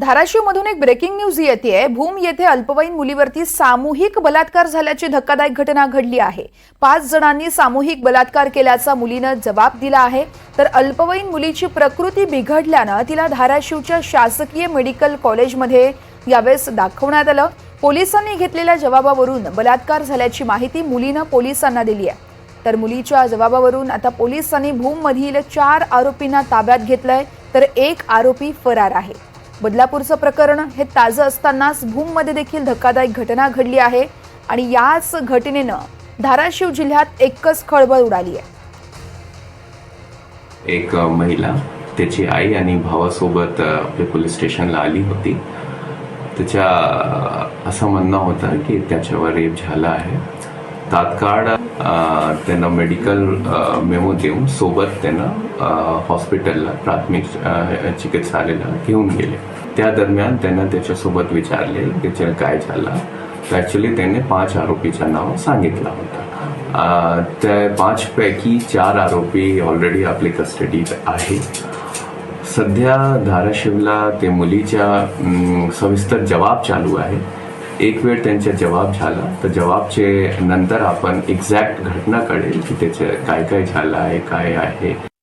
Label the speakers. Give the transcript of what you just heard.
Speaker 1: धाराशिवमधून एक breaking news येते भूम येथे अल्पवयीन मुलीवरती सामूहिक बलात्कार झाल्याची धक्कादायक घटना घडली आहे. पाच जणांनी सामूहिक बलात्कार केल्याचा मुलीनं जबाब दिला आहे. तर अल्पवयीन मुलीची प्रकृती बिघडल्यानं तिला धाराशिवच्या शासकीय मेडिकल कॉलेजमध्ये यावेळेस दाखवण्यात आलं. पोलिसांनी घेतलेल्या जबाबावरून बलात्कार झाल्याची माहिती मुलीनं पोलिसांना दिली आहे. तर मुलीच्या जबाबावरून आता पोलिसांनी भूममधील चार आरोपींना ताब्यात घेतलंय. तर एक आरोपी फरार आहे. बदलापूरचं प्रकरण हे ताजं असतानाच भूममध्ये देखील धक्कादायक घटना घडली आहे आणि याच घटनेनं धाराशिव जिल्ह्यात एकच खळबळ उडाली आहे.
Speaker 2: एक महिला त्याची आई आणि भावासोबत आपल्या पोलीस स्टेशनला आली होती. त्याच्या असं म्हणणं होतं की त्याच्यावर रेप झाला आहे. तात्काळ त्यांना मेडिकल मेमो देऊन सोबत त्यांना हॉस्पिटलला प्राथमिक चिकित्सालयला चिकित्सालयाला घेऊन गेले. त्या दरम्यान त्यांना त्याच्यासोबत विचारले त्याच्यानं काय झालं? तर ॲक्च्युली त्याने पाच आरोपीच्या नाव सांगितलं होतं. त्या पाचपैकी चार आरोपी ऑलरेडी आपली कस्टडीत आहे. सध्या धाराशिवला ते मुलीच्या सविस्तर जबाब चालू आहे. एक वेळ त्यांचा जवाब झाला. तर जवाबचे नंतर आपण एक्झॅक्ट घटना कळेल की त्याचं काय काय झालं आहे काय आहे.